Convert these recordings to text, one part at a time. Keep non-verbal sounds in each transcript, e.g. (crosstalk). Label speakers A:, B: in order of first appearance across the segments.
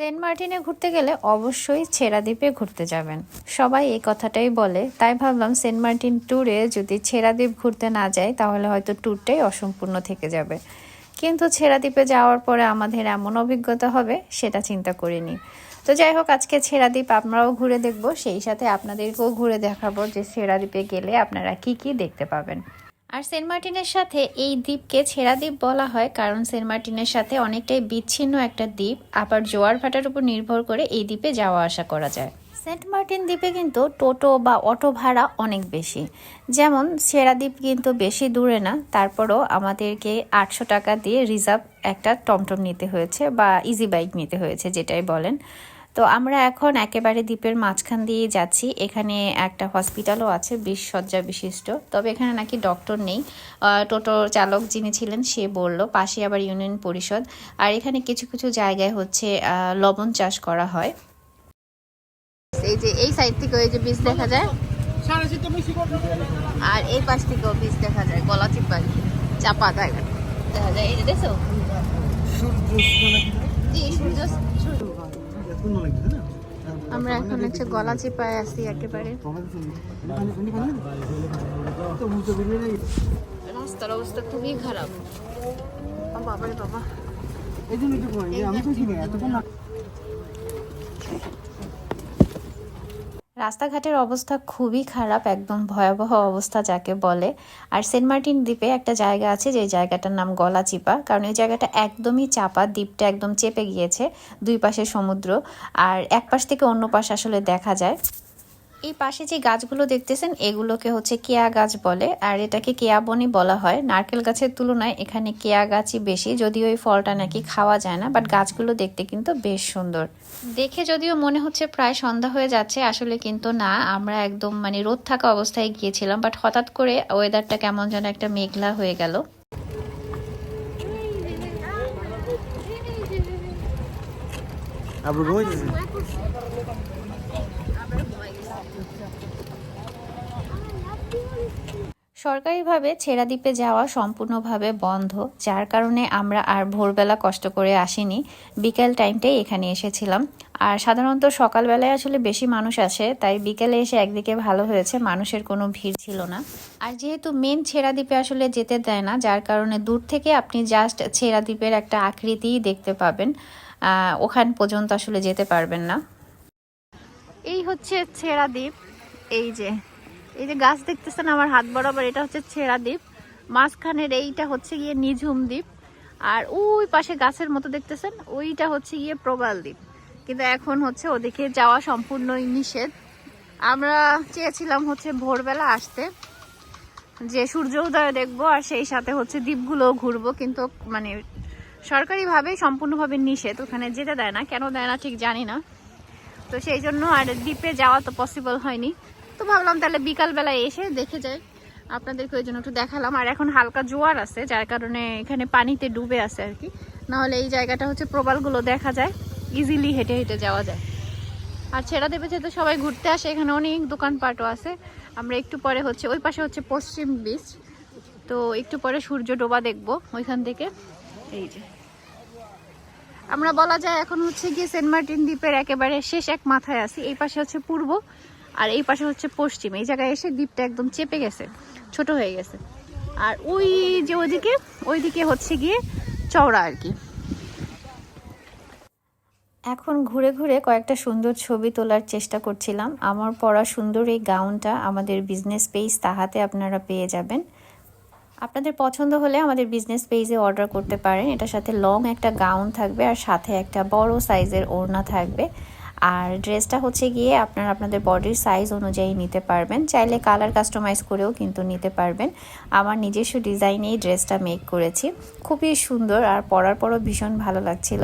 A: Saint মার্টিনে ঘুরতে গেলে অবশ্যই ছেড়া দ্বীপে ঘুরতে যাবেন। সবাই এই কথাটাই বলে। তাই ভাবলাম সেন্ট মার্টিন ট্যুরে যদি ছেড়া দ্বীপ ঘুরতে না যাই, তাহলে হয়তো ট্যুরটাই অসম্পূর্ণ থেকে যাবে। কিন্তু ছেড়া দ্বীপে যাওয়ার পরে আমাদের এমন অভিজ্ঞতা হবে, সেটা চিন্তা করিনি। তো যাই হোক, আজকে ছেড়া দ্বীপ আমরাও ঘুরে দেখব। সেই সাথে আপনাদেরকেও ঘুরে দেখাবো যে ছেড়া দ্বীপে গেলে আপনারা কি কি দেখতে পাবেন। আর সেন্ট মার্টিনের সাথে এই দ্বীপকে ছেড়া দ্বীপ বলা হয়, কারণ সেন্ট মার্টিনের সাথে অনেকটাই বিচ্ছিন্ন একটা দ্বীপ। আবার জোয়ার ভাটার উপর নির্ভর করে এই দ্বীপে যাওয়া আসা করা যায়। সেন্ট মার্টিন দ্বীপে কিন্তু টোটো বা অটো ভাড়া অনেক বেশি। যেমন সেরা দ্বীপ কিন্তু বেশি দূরে না, তারপরও আমাদেরকে আটশো টাকা দিয়ে রিজার্ভ একটা টমটম নিতে হয়েছে বা ইজি বাইক নিতে হয়েছে, যেটাই বলেন। তো আমরা এখন একেবারে দ্বীপের মাঝখান দিয়ে যাচ্ছি। এখানে একটা হসপিটালও আছে বিশ শয্যা বিশিষ্ট। তবে এখানে নাকি ডক্টর নেই। টোটো চালক যিনি ছিলেন সে বলল পাশে আবার ইউনিয়ন পরিষদ। আর এখানে কিছু কিছু জায়গায় হচ্ছে লবণ চাষ করা হয়। এই যে এই সাইড থেকে ওই যে বীজ দেখা যায়। আর এই পাশ থেকেও বীজ দেখা যায় গলা চিপা চাপা দেখা যায় এই যে সূর্য আমরা এখন হচ্ছে গলা চিপায় আছি একেবারে। রাস্তার অবস্থা খুবই খারাপ। বাবারে বাবা। রাস্তাঘাটের অবস্থা খুবই খারাপ, একদম ভয়াবহ অবস্থা যাকে বলে। আর সেন্ট মার্টিন দ্বীপে একটা জায়গা আছে, যে জায়গাটার নাম গলা চিপা কারণ এই জায়গাটা একদমই চাপা, দ্বীপটা একদম চেপে গিয়েছে দুই পাশে সমুদ্র, আর এক পাশ থেকে অন্য পাশ আসলে দেখা যায়। এই পাশে যে গাছগুলো দেখতেছেন, এগুলোকে হচ্ছে কেয়া গাছ বলে, আর এটাকে কেয়া বনি বলা হয়। নারকেল গাছের তুলনায় এখানে কেয়া গাছই বেশি, যদিও এই ফলটা নাকি খাওয়া যায় না বাট গাছগুলো দেখতে কিন্তু বেশ সুন্দর। দেখে যদিও মনে হচ্ছে প্রায় সন্ধ্যা হয়ে যাচ্ছে, আসলে কিন্তু না, আমরা একদম মানে রোদ থাকা অবস্থায় গিয়েছিলাম বাট হঠাৎ করে ওয়েদারটা কেমন যেন একটা মেঘলা হয়ে গেল।
B: আবার
A: সরকারিভাবে ছেড়া দ্বীপে যাওয়া সম্পূর্ণভাবে বন্ধ, যার কারণে আমরা আর ভোরবেলা কষ্ট করে আসিনি। বিকেল টাইমটাই এখানে এসেছিলাম। আর সাধারণত সকালবেলায় আসলে বেশি মানুষ আসে, তাই বিকেলে এসে একদিকে ভালো হয়েছে, মানুষের কোনো ভিড় ছিল না। আর যেহেতু মেন ছেড়া দ্বীপে আসলে যেতে দেয় না, যার কারণে দূর থেকে আপনি জাস্ট ছেড়া দ্বীপের একটা আকৃতিই দেখতে পাবেন। ওখান পর্যন্ত আসলে যেতে পারবেন না। এই হচ্ছে ছেড়া দ্বীপ। এই যে এই যে গাছ দেখতেছেন আমার হাত বরাবর, এটা হচ্ছে ছেঁড়া দ্বীপ। মাঝখানের এইটা হচ্ছে গিয়ে নিঝুম দ্বীপ। আর ওই পাশে গাছের মতো দেখতেছেন, ওইটা হচ্ছে গিয়ে প্রবাল দ্বীপ। কিন্তু এখন হচ্ছে ওদিকে যাওয়া সম্পূর্ণই নিষেধ। আমরা চেয়েছিলাম হচ্ছে ভোরবেলা আসতে, যে সূর্য উদয় দেখব আর সেই সাথে হচ্ছে দ্বীপগুলো ঘুরবো, কিন্তু মানে সরকারিভাবে সম্পূর্ণভাবে নিষেধ। ওখানে যেতে দেয় না, কেন দেয় না ঠিক জানি না। তো সেই জন্য আর দ্বীপে যাওয়া তো পসিবল হয়নি। তো ভাবলাম তাহলে বিকালবেলায় এসে দেখে যাই। আপনাদেরকে ওই জন্য একটু দেখালাম। আর এখন হালকা জোয়ার আছে, যার কারণে এখানে পানিতে ডুবে আছে আর কি। নাহলে এই জায়গাটা হচ্ছে প্রবালগুলো দেখা যায় ইজিলি হেঁটে হেঁটে যাওয়া যায়। আর ছেড়া দেবে যেহেতু সবাই ঘুরতে আসে, এখানে অনেক দোকানপাটও আছে। আমরা একটু পরে হচ্ছে, ওই পাশে হচ্ছে পশ্চিম বিচ তো একটু পরে সূর্য ডোবা দেখব ওইখান থেকে। এই যে। আমরা বলা যায় এখন হচ্ছে গিয়ে সেন্ট মার্টিন দ্বীপের একেবারে শেষ এক মাথায় আছি। এই পাশে হচ্ছে পূর্ব। আর এই পাশে হচ্ছে পশ্চিম। এই জায়গায় এসে দ্বীপটা একদম চেপে গেছে, ছোট হয়ে গেছে। আর ওই যে ওইদিকে ওইদিকে হচ্ছে গিয়ে চওড়া আর কি। এখন ঘুরে ঘুরে কয়েকটা সুন্দর ছবি তোলার চেষ্টা করছিলাম। আমার পরা সুন্দর এই গাউনটা আমাদের বিজনেস পেজ তাহাতে আপনারা পেয়ে যাবেন। আপনাদের পছন্দ হলে আমাদের বিজনেস পেজে অর্ডার করতে পারেন। এটার সাথে লং একটা গাউন থাকবে আর সাথে একটা বড় সাইজের ওড়না থাকবে। আর ড্রেসটা হচ্ছে গিয়ে আপনারা আপনাদের বডির সাইজ অনুযায়ী নিতে পারবেন। চাইলে কালার কাস্টমাইজ করেও কিন্তু নিতে পারবেন। আমার নিজস্ব ডিজাইনেই ড্রেসটা মেক করেছি। খুবই সুন্দর আর পরার পরও ভীষণ ভালো লাগছিল।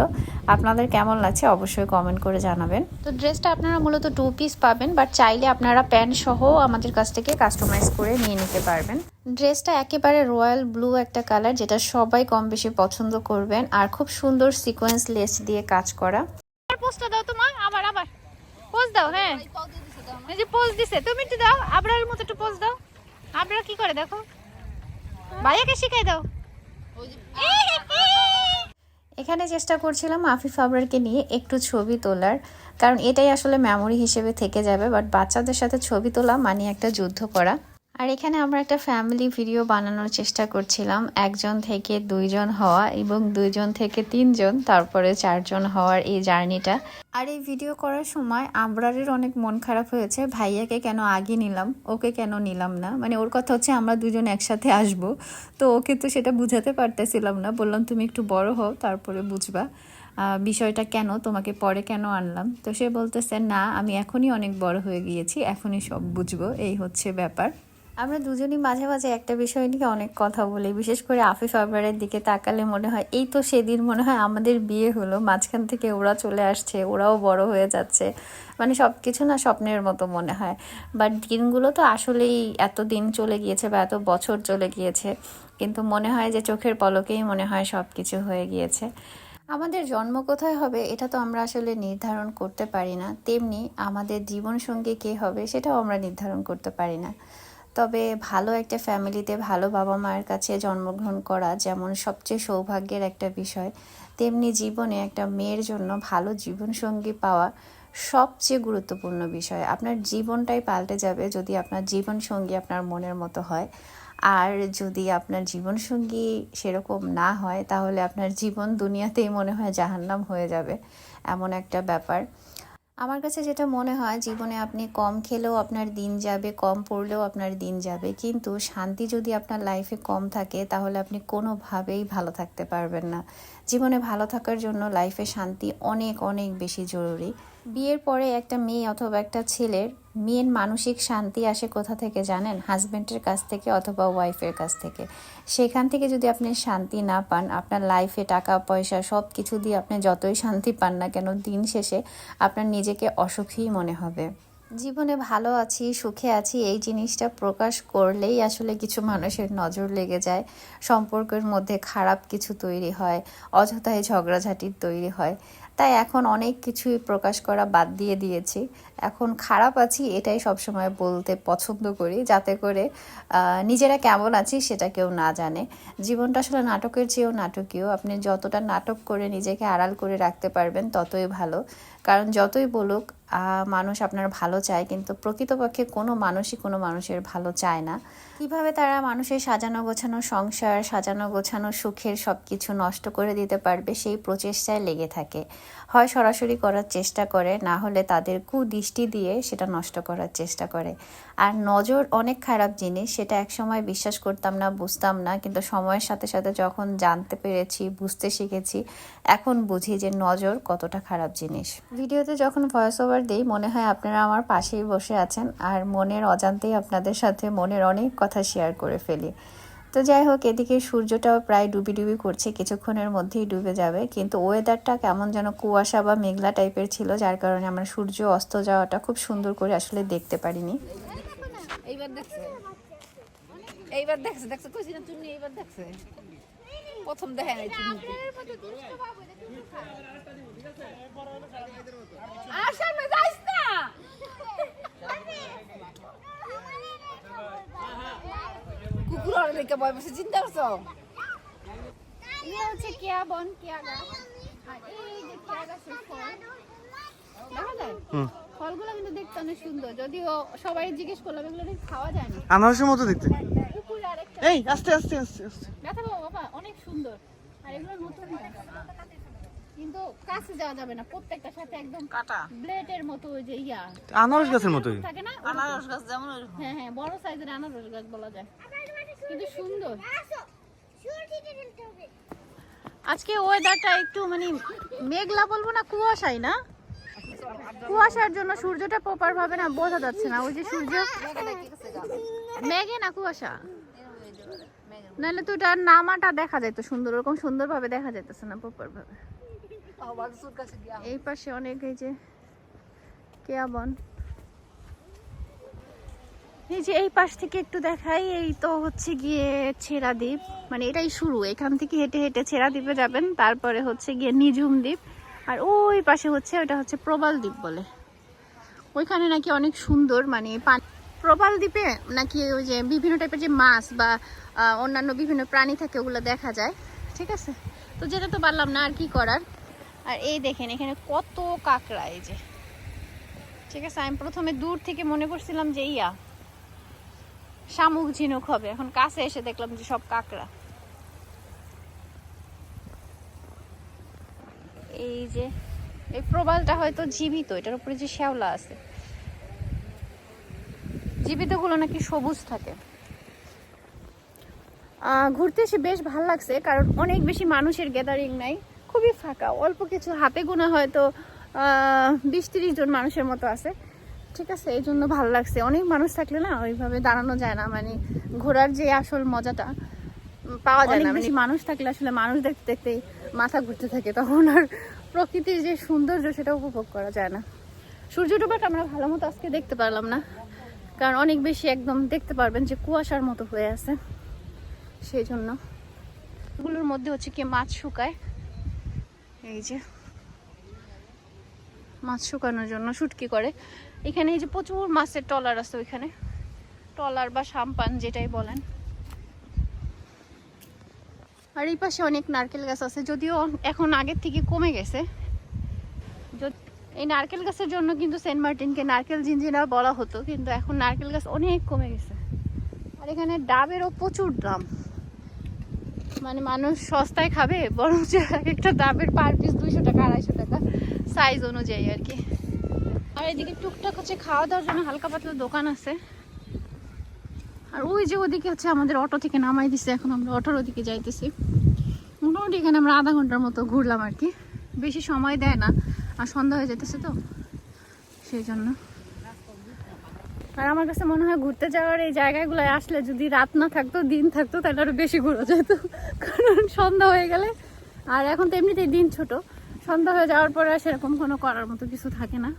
A: আপনাদের কেমন লাগছে অবশ্যই কমেন্ট করে জানাবেন। তো ড্রেসটা আপনারা মূলত টু পিস পাবেন বাট চাইলে আপনারা প্যান্ট সহ আমাদের কাছ থেকে কাস্টমাইজ করে নিয়ে নিতে পারবেন। ড্রেসটা একেবারে রয়্যাল ব্লু একটা কালার যেটা সবাই কম বেশি পছন্দ করবেন। আর খুব সুন্দর সিকোয়েন্স লেস দিয়ে কাজ করা। পোস্টটা দাও তোমার, আবার আবার। পোজ দাও হ্যাঁ। এই যে পোজ দিছে, তুমি একটু দাও আবরার মতো একটু পোজ দাও। আবরার কি করে, দেখো। ভাইয়াকে শিখাই দাও। এখানে চেষ্টা করছিলাম আফিফ আবরারকে নিয়ে একটু ছবি তোলার, কারণ এটাই আসলে মেমোরি হিসেবে থেকে যাবে বাট বাচ্চাদের সাথে ছবি তোলা মানে একটা যুদ্ধ করা। আর এখানে আমরা একটা ফ্যামিলি ভিডিও বানানোর চেষ্টা করছিলাম। একজন থেকে দুইজন হওয়া এবং দুইজন থেকে তিনজন, তারপরে চারজন হওয়ার এই জার্নিটা। আর এই ভিডিও করার সময় আবরারের অনেক মন খারাপ হয়েছে। ভাইয়াকে কেন আগে নিলাম? ওকে কেন নিলাম না? মানে ওর কথা হচ্ছে আমরা দুজন একসাথে আসব। তো ওকে তো সেটা বুঝাতে পারতেছিলাম না। বললাম, তুমি একটু বড় হও, তারপরে বুঝবা বিষয়টা কেন? তোমাকে পরে কেন আনলাম? তো সে বলতেছে, না, আমি এখনই অনেক বড় হয়ে গিয়েছি, এখনই সব বুঝব। এই হচ্ছে ব্যাপার। আমরা দুজনই মাঝে মাঝে একটা বিষয় নিয়ে অনেক কথা বলি। বিশেষ করে আফিফ আবরারের দিকে তাকালে মনে হয়, এই তো সেদিন মনে হয় আমাদের বিয়ে হলো, মাঝখান থেকে ওরা চলে আসছে, ওরাও বড় হয়ে যাচ্ছে। মানে সব কিছু না স্বপ্নের মতো মনে হয়। বাট দিনগুলো তো আসলেই এত দিন চলে গিয়েছে বা এত বছর চলে গিয়েছে। কিন্তু মনে হয় যে চোখের পলকেই মনে হয় সব কিছু হয়ে গিয়েছে। আমাদের জন্ম কোথায় হবে এটা তো আমরা আসলে নির্ধারণ করতে পারি না। তেমনি আমাদের জীবনসঙ্গী কে হবে সেটাও আমরা নির্ধারণ করতে পারি না। তবে ভালো একটা ফ্যামিলিতে ভালো বাবা মায়ের কাছে জন্মগ্রহণ করা যেমন সবচেয়ে সৌভাগ্যের একটা বিষয়, তেমনি জীবনে একটা মেয়ের জন্য ভালো জীবনসঙ্গী পাওয়া সবচেয়ে গুরুত্বপূর্ণ বিষয়। আপনার জীবনটাই পাল্টে যাবে যদি আপনার জীবনসঙ্গী আপনার মনের মতো হয়। আর যদি আপনার জীবনসঙ্গী সেরকম না হয় তাহলে আপনার জীবন দুনিয়াতেই মনে হয় জাহান্নাম হয়ে যাবে। এমন একটা ব্যাপার। আমার কাছে যেটা মনে হয়, জীবনে আপনি কম খেলেও আপনার দিন যাবে, কম পড়লেও আপনার দিন যাবে। কিন্তু শান্তি যদি আপনার লাইফে কম থাকে, তাহলে আপনি কোনোভাবেই ভালো থাকতে পারবেন না। জীবনে ভালো থাকার জন্য লাইফে শান্তি অনেক অনেক বেশি জরুরি। বিয়ের পরে একটা মেয়ে অথবা একটা ছেলের মেন মানসিক শান্তি আসে কোথা থেকে জানেন? হাজব্যান্ডের কাছ থেকে অথবা ওয়াইফের কাছ থেকে। সেখান থেকে যদি আপনি শান্তি না পান, আপনার লাইফে টাকা, পয়সা সব কিছু দিয়ে আপনি যতই শান্তি পান না কেন, দিন শেষে আপনার নিজেকে অসুখী মনে হবে। জীবনে ভালো আছি, সুখে আছি, এই জিনিসটা প্রকাশ করলেই আসলে কিছু মানুষের নজর লেগে যায়। সম্পর্কের মধ্যে খারাপ কিছু তৈরি হয় অযথায় ঝগড়াঝাটির তৈরি হয়। তাই এখন অনেক কিছুই প্রকাশ করা বাদ দিয়ে দিয়েছি। এখন খারাপ আছি এটাই সবসময় বলতে পছন্দ করি, যাতে করে নিজেরা কেমন আছি সেটা কেউ না জানে। জীবনটা আসলে নাটকের চেয়েও নাটকীয়। আপনি যতটা নাটক করে নিজেকে আড়াল করে রাখতে পারবেন ততই ভালো। কারণ যতই বলুক মানুষ আপনার ভালো চায়, কিন্তু প্রকৃতপক্ষে কোনো মানুষই কোনো মানুষের ভালো চায় না। কীভাবে তারা মানুষের সাজানো গোছানো সংসার, সাজানো গোছানো সুখের সব কিছু নষ্ট করে দিতে পারবে, সেই প্রচেষ্টায় লেগে থাকে। হয় সরাসরি করার চেষ্টা করে, না হলে তাদের কুদৃষ্টি দিয়ে সেটা নষ্ট করার চেষ্টা করে। আর নজর অনেক খারাপ জিনিস, সেটা একসময় বিশ্বাস করতাম না, বুঝতাম না, কিন্তু সময়ের সাথে সাথে যখন জানতে পেরেছি, বুঝতে শিখেছি, এখন বুঝি যে নজর কতটা খারাপ জিনিস। ভিডিওতে যখন ভয়েস ওভার দিই, মনে হয় আপনারা আমার পাশেই বসে আছেন আর মনের অজান্তেই আপনাদের সাথে মনের অনেক কথা শেয়ার করে ফেলি। তো যাই হোক, এদিকে সূর্যটাও প্রায় ডুবি ডুবি করছে, কিছুক্ষণের মধ্যেই ডুবে যাবে। কিন্তু ওয়েদারটা কেমন যেন কুয়াশা বা মেঘলা টাইপের ছিল, যার কারণে আমরা সূর্য অস্ত যাওয়াটা খুব সুন্দর করে আসলে দেখতে পারিনি।
B: এইবার দেখছে। এইবার দেখছে। তুমি এইবার দেখছে? প্রথম দেখে নাই তুমি। আর সামনে যাইস না। কুকুর আর দেখে ভয় বসে চিন্তা করছ?
C: এগুলো হচ্ছে কেয়া বন কেয়া গাছ। আর এই যে কেয়া গাছের ফল দেখা যায়? ফলগুলো কিন্তু দেখতে অনেক সুন্দর। যদিও সবাই জিজ্ঞেস করলাম এগুলো খাওয়া যায় না।
D: আনারসের মতো দেখতে। এই আস্তে আস্তে আস্তে আস্তে
C: ব্যথা পাবো বাবা অনেক সুন্দর। আর এগুলো নতুন। কিন্তু কাছে যাওয়া যাবে না প্রত্যেকটার সাথে একদম
B: কাটা।
C: ব্লেডের মতো ওই যে ইয়া।
D: আনারস গাছের মতোই
C: থাকে না?
B: আনারস গাছ যেমন
C: হ্যাঁ হ্যাঁ বড় সাইজের আনারস গাছ বলা যায়। কিন্তু সুন্দর। আজকে ওয়েদারটা একটু মানে মেঘলা বলব না কুয়াশাই না? কুয়াশার জন্য সূর্যটা প্রপার ভাবে না বোঝা যাচ্ছে না। ওই যে সূর্য মেঘে না কুয়াশা? নাহলে তো এটা নামাটা দেখা যায় তো সুন্দর, ওরকম সুন্দর ভাবে দেখা যাইতেছে না প্রপার ভাবে এই পাশে অনেক এই যে কেয়া বন। এই যে এই পাশ থেকে একটু দেখাই, এই তো হচ্ছে গিয়ে ছেড়া দ্বীপ। মানে এটাই শুরু, এখান থেকে হেঁটে হেঁটে ছেড়া দ্বীপে যাবেন, তারপরে হচ্ছে গিয়ে নিঝুম দ্বীপ। আর ওই পাশে হচ্ছে, ওটা হচ্ছে প্রবাল দ্বীপ বলে। ওইখানে নাকি অনেক সুন্দর মানে পানি প্রবাল দ্বীপে নাকি ওই যে বিভিন্ন টাইপের যে মাছ বা অন্যান্য বিভিন্ন প্রাণী থাকে ওগুলো দেখা যায়, ঠিক আছে? তো যেটা তো পারলাম না আর কি করার। আর এই দেখেন, এখানে কত কাঁকড়া এই যে। ঠিক আছে, আমি প্রথমে দূর থেকে মনে করছিলাম যে ইয়া, শামুক ঝিনুক হবে। এখন কাছে এসে দেখলাম যে সব কাঁকড়া। এই যে, এই প্রবালটা হয়তো জীবিত, এটার উপরে যে শ্যাওলা আছে। জীবিতগুলো নাকি সবুজ থাকে। ঘুরতে এসে বেশ ভালো লাগছে কারণ অনেক বেশি মানুষের গ্যাদারিং নাই খুবই ফাঁকা। অল্প কিছু হাতে গোনা হয়তো বিশ তিরিশ জন মানুষের মতো আছে। ঠিক আছে এই জন্য ভালো লাগছে। অনেক মানুষ থাকলে না ওইভাবে দাঁড়ানো যায় না মানে ঘোরার যে আসল মজাটা পাওয়া যায় না। মানে মানুষ থাকলে আসলে মানুষ দেখতে দেখতে মাথা ঘুরতে থাকে তখন আর প্রকৃতির যে সৌন্দর্য সেটা উপভোগ করা যায় না। সূর্য ডোবাটা আমরা ভালো মতো আজকে দেখতে পারলাম না। কারণ অনেক বেশি একদম দেখতে পারবেন যে কুয়াশার মতো হয়ে আছে। সেই জন্য এগুলোর মধ্যে হচ্ছে কি মাছ শুকায়। এই যে। মাছ শুকানোর জন্য শুটকি করে। এখানে এই যে প্রচুর মাছের টলার আছে ওইখানে। টলার বা সাম্পান যেটাই বলেন। আর এই পাশে অনেক নারকেল গাছ আছে, যদিও এখন আগের থেকে কমে গেছে। এই নারকেল গাছের জন্য কিন্তু সেন্ট মার্টিনকে নারকেল জিঞ্জিরা বলা হতো, কিন্তু এখন নারকেল গাছ অনেক কমে গেছে। আর এখানে ডাবেরও প্রচুর দাম। মানে মানুষ সস্তায় খাবে বরং একটা ডাবের পার পিস দুইশো টাকা, আড়াইশো টাকা সাইজ অনুযায়ী আর কি। আর এদিকে টুকটাক হচ্ছে খাওয়া দাওয়ার জন্য হালকা পাতলা দোকান আছে। আর ওই যে ওদিকে হচ্ছে আমাদের অটো থেকে নামাই দিছে, এখন আমরা অটোর ওদিকে যাইতেছি। মোটামুটি এখানে আমরা আধা ঘণ্টার মতো ঘুরলাম আর কি। বেশি সময় দেয় না। আর সন্ধ্যা হয়ে যেতেছে তো সেই জন্য। আর আমার কাছে মনে হয় ঘুরতে যাওয়ার এই জায়গাগুলোয় আসলে যদি রাত না থাকতো দিন থাকতো তাহলে আরও বেশি ঘোরা যেত। কারণ সন্ধ্যা হয়ে গেলে আর এখন তো এমনিতেই দিন ছোট সন্ধ্যা হয়ে যাওয়ার পরে আর সেরকম কোনো করার মতো কিছু থাকে না।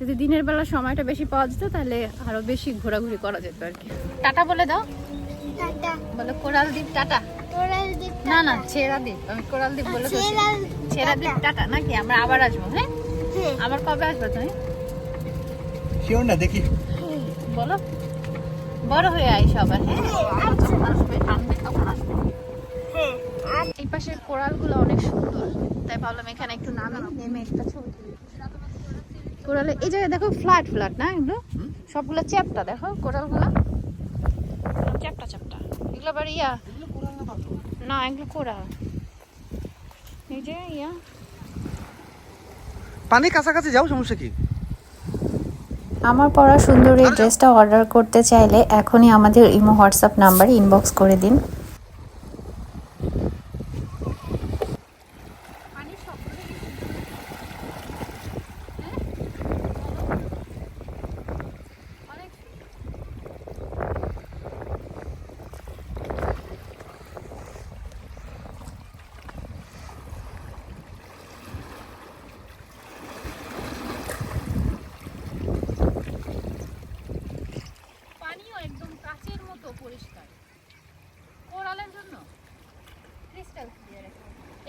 C: যদি দিনের বেলা সময়টা বেশি পাওয়া যেত তাহলে আরও বেশি ঘোরাঘুরি করা যেত আর কি। টাটা বলে দাও। বলো কোরাল দ্বীপ টাটা। না না ছেড়া দ্বীপ আমি কোরাল দ্বীপ বলে। ছেড়া দ্বীপ টাটা। নাকি? আমরা আবার আসব হ্যাঁ?
E: হ্যাঁ।
C: আবার কবে আসবে তুমি?
D: শিওর না দেখি।
C: বলো। বড় হয়ে আইস আবার হ্যাঁ? আসবে সামনে তখন আসবে।
E: হ্যাঁ আর
C: এই পাশের কোরালগুলো অনেক সুন্দর। তাই ভাবলাম এখানে একটু নামে। নেমে একটা ছবি কোরালে এই জায়গায় দেখো ফ্ল্যাট ফ্ল্যাট না এগুলো? সবগুলো চ্যাপটা দেখো কোরালগুলো। চ্যাপটা চ্যাপটা। এগুলো আবার ইয়া না এগুলো কোরা এই যে ইয়া
D: পানি কাছাকাছি যাও সমস্যা কি
A: আমার পরা সুন্দর এই ড্রেসটা অর্ডার করতে চাইলে এখনই আমাদের ইমো হোয়াটসঅ্যাপ নাম্বারে ইনবক্স করে দিন
C: পানিও একদম কাচের মতো পরিষ্কার কোরালের জন্য ক্রিস্টাল ক্লিয়ার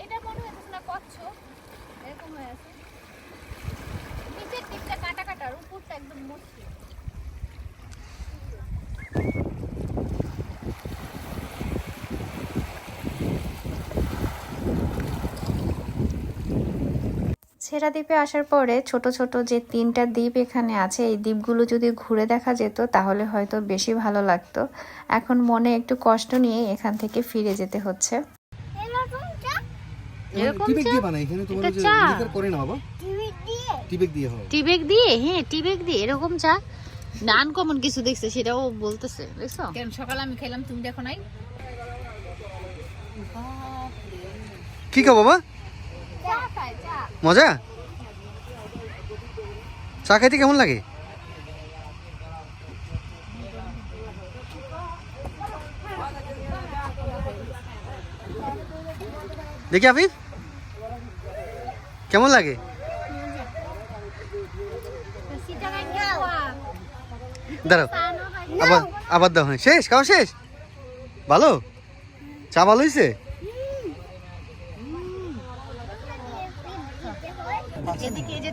C: এটা মনে হচ্ছে না কচ্ছ এরকম হয়ে আছে নিচের দিকটা কাটা কাটার উপরটা একদম মসৃণ
A: ছেড়া দ্বীপে আসার পরে ছোট ছোট যে তিনটা দ্বীপ এখানে আছে এই দ্বীপগুলো যদি ঘুরে দেখা যেত তাহলে হয়তো বেশি ভালো লাগতো। এখন মনে একটু কষ্ট নিয়ে এখান থেকে ফিরে যেতে হচ্ছে।
E: এরকম চা?
D: টিবেক দিয়ে বানাই এখানে তোমার
C: এটা
D: ওই যে
C: চা?
D: লিকার করে না বাবা।
E: টিভি দিয়ে?
D: টিবেক দিয়ে হয়।
C: টিবেক দিয়ে? হ্যাঁ টিবেক দিয়ে। এরকম চা? নান কমন কিছু দেখছে সেটাও বলতেছে দেখছ?
B: কেন সকালে আমি খেলাম তুমি দেখো নাই?
D: কি খাও বাবা? মজা? চা খাইতে কেমন লাগে? দেখি আফিফ। কেমন লাগে? দাঁড়াও। আবার আবার দাও। হ্যাঁ শেষ, খাওয়া শেষ। ভালো? চা ভালো হয়েছে
C: এদিকে এই যে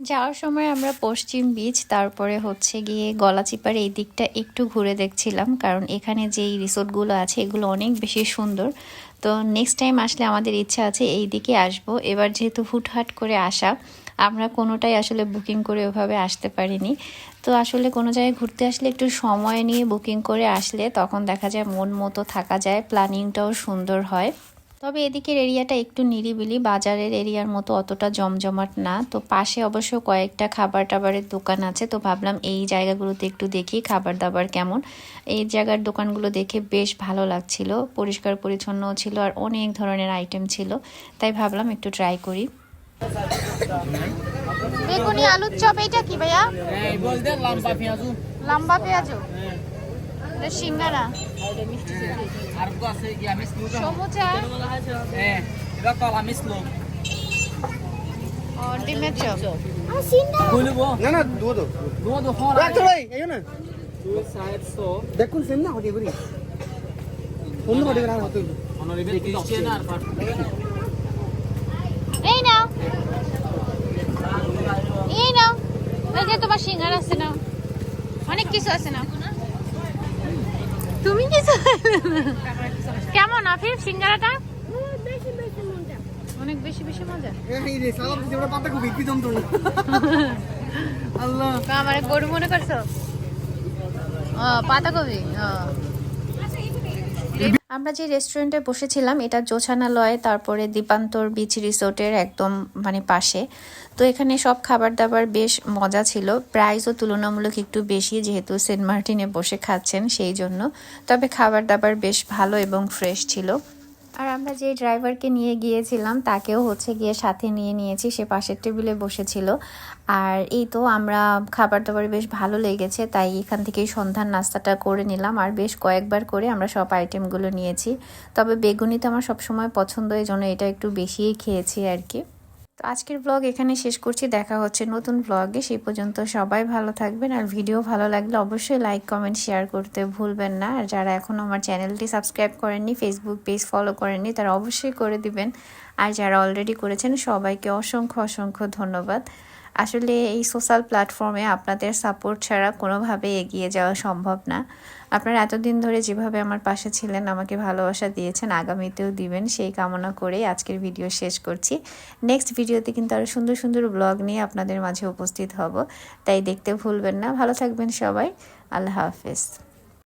A: যাওয়ার সময় আমরা পশ্চিম বিচ তারপরে হচ্ছে গিয়ে গলাচিপার এই দিকটা একটু ঘুরে দেখছিলাম, কারণ এখানে যেই রিসোর্টগুলো আছে এগুলো অনেক বেশি সুন্দর। তো নেক্সট টাইম আসলে আমাদের ইচ্ছা আছে এই দিকে আসব। এবার যেহেতু হুটহাট করে আসা, আমরা কোনোটাই আসলে বুকিং করে ওভাবে আসতে পারিনি। তো আসলে কোনো জায়গায় ঘুরতে আসলে একটু সময় নিয়ে বুকিং করে আসলে তখন দেখা যায় মন মতো থাকা যায় প্ল্যানিংটাও সুন্দর হয়। তবে এদিকের এরিয়াটা একটু নিরিবিলি, বাজারের এরিয়ার মতো অতটা জমজমাট না। তো পাশে অবশ্য কয়েকটা খাবার টাবারের দোকান আছে, তো ভাবলাম এই জায়গাগুলোতে একটু দেখি খাবার দাবার কেমন। এই জায়গার দোকানগুলো দেখে বেশ ভালো লাগছিল পরিষ্কার পরিচ্ছন্নও ছিল আর অনেক ধরনের আইটেম ছিল, তাই ভাবলাম একটু ট্রাই করি।
C: বেগুনি আলুর চপ এটা কি ভাইয়া?
F: লম্বা পেঁয়াজু।
C: লম্বা পেঁয়াজু? এটা সিঙ্গারা।
F: আর তো আছে কি আমি স্লো
C: সমুচা?
F: হ্যাঁ এটা কলা মিসলো
C: ও ডিমের চপ।
F: বলব
D: না না
F: দো দো হন
D: চলো এই না
F: টু সাইড সো
D: দেখুন সেম না পারি অন্য হতে পারে হতে
F: অনারেবল ক্রিশ্চিয়ান আর পার্ট
C: এই নাও এই নাও এই যে তোমার সিঙ্গারা আছে না? অনেক কিছু আছে না? তুমি কিছু কেমন আফিফ সিঙ্গারাটা? অনেক বেশি বেশি মজা।
D: এই রে সালাম দিতে ওটা পাতা কবি কি যন্ত্রণা। (laughs) আল্লাহ।
C: আমার গরু মনে করছ? ও পাতাকপি ও।
A: আমরা যে রেস্টুরেন্টে বসেছিলাম, এটা জোছানালয়, তারপরে দীপান্তর বিচ রিসোর্টের একদম মানে পাশে। তো এখানে সব খাবার দাবার বেশ মজা ছিল। প্রাইসও তুলনামূলক একটু বেশি, যেহেতু সেন্ট মার্টিনে বসে খাচ্ছেন, সেই জন্য। তবে খাবার দাবার বেশ ভালো এবং ফ্রেশ ছিল। আর আমরা যে ড্রাইভারকে নিয়ে গিয়েছিলাম, তাকেও হচ্ছে গিয়ে সাথে নিয়ে নিয়েছি। সে পাশের টেবিলে বসেছিল। আর এই তো আমরা খাবার দাবার বেশ ভালো লেগেছে, তাই এখান থেকেই সন্ধ্যার নাস্তাটা করে নিলাম। আর বেশ কয়েকবার করে আমরা সব আইটেমগুলো নিয়েছি। তবে বেগুনি তো আমার সবসময় পছন্দ এই জন্য এটা একটু বেশিই খেয়েছি আর কি। তো আজকের ব্লগ এখানে শেষ করছি। দেখা হচ্ছে নতুন ব্লগে সেই পর্যন্ত সবাই ভালো থাকবেন। আর ভিডিও ভালো লাগলে অবশ্যই লাইক কমেন্ট শেয়ার করতে ভুলবেন না। আর যারা এখনও আমার চ্যানেলটি সাবস্ক্রাইব করেননি ফেসবুক পেজ ফলো করেননি, তারা অবশ্যই করে দিবেন। আর যারা অলরেডি করেছেন, সবাইকে অসংখ্য অসংখ্য ধন্যবাদ। আসলে এই সোশ্যাল প্ল্যাটফর্মে আপনাদের সাপোর্ট ছাড়া কোনোভাবে এগিয়ে যাওয়া সম্ভব না। আপনারা এতদিন ধরে যেভাবে আমার পাশে ছিলেন, আমাকে ভালোবাসা দিয়েছেন, আগামীতেও দিবেন, সেই কামনা করেই আজকের ভিডিও শেষ করছি। নেক্সট ভিডিওতে কিন্তু আরও সুন্দর সুন্দর ব্লগ নিয়ে আপনাদের মাঝে উপস্থিত হব। তাই দেখতে ভুলবেন না। ভালো থাকবেন সবাই। আল্লাহ হাফেজ।